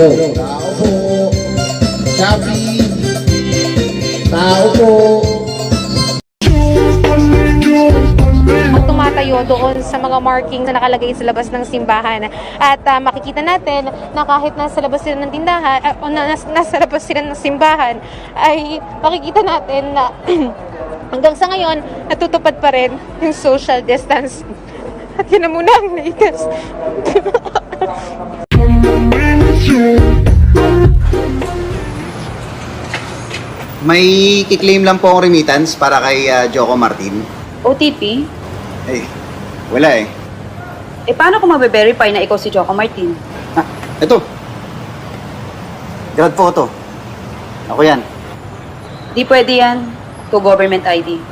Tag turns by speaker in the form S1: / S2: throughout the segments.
S1: Shopee. Tao po.
S2: ang tumatayo doon sa mga marking na nakalagay sa labas ng simbahan. At ah, makikita natin na kahit nasa labas sila ng tindahan, ah, o na, nas- nasa labas sila ng simbahan, ay makikita natin na hanggang sa ngayon, natutupad pa rin yung social distance. At yun na muna ang latest.
S3: May kiklaim lang po akong remittance para kay ah, Joko Martin.
S4: OTP?
S3: Eh, wala eh.
S4: Eh, paano ko mabe-verify na ikaw si Joko Martin?
S3: Ah, ito. God photo. Ako yan.
S4: Di pwede yan. To government ID.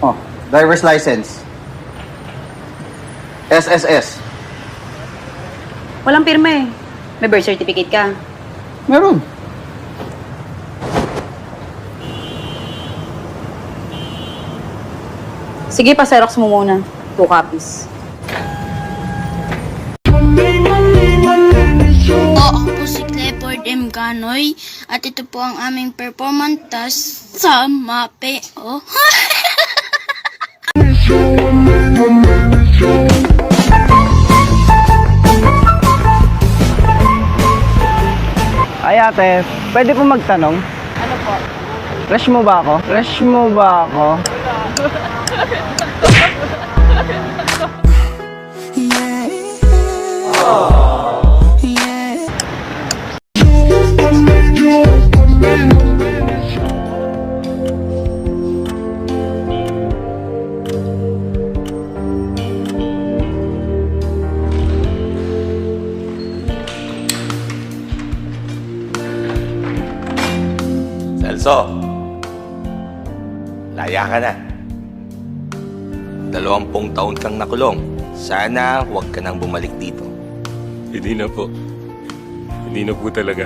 S3: Oh, driver's license. SSS.
S4: Walang pirma eh. May birth certificate ka.
S3: Meron.
S4: Sige, pa-xerox mo muna. Two copies.
S5: Ako po si Clifford M. Ganoy at ito po ang aming performance task sa MAPE. Oh.
S6: ate, pwede po magtanong?
S2: Ano po?
S6: Crush mo ba ako? Crush mo ba ako?
S7: Celso, laya ka na. Dalawampung taon kang nakulong. Sana huwag ka nang bumalik dito.
S8: Hindi na po. Hindi na po talaga.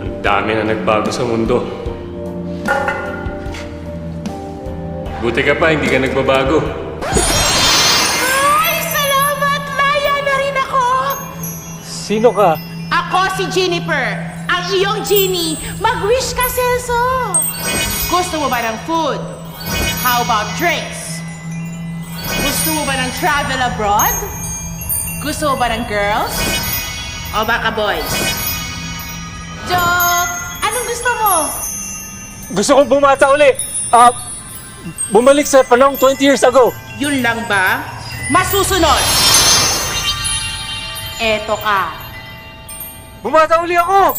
S8: Ang dami na nagbago sa mundo. Buti ka pa, hindi ka nagbabago. Sino ka?
S9: Ako si Jennifer, ang iyong genie. Mag-wish ka, Celso! Gusto mo ba ng food? How about drinks? Gusto mo ba ng travel abroad? Gusto mo ba ng girls? O baka boys? Joke! Anong gusto mo?
S8: Gusto kong bumata uli. Ah, bumalik sa panahong 20 years ago.
S9: Yun lang ba? Masusunod! Eto ka.
S8: Bumata uli ako!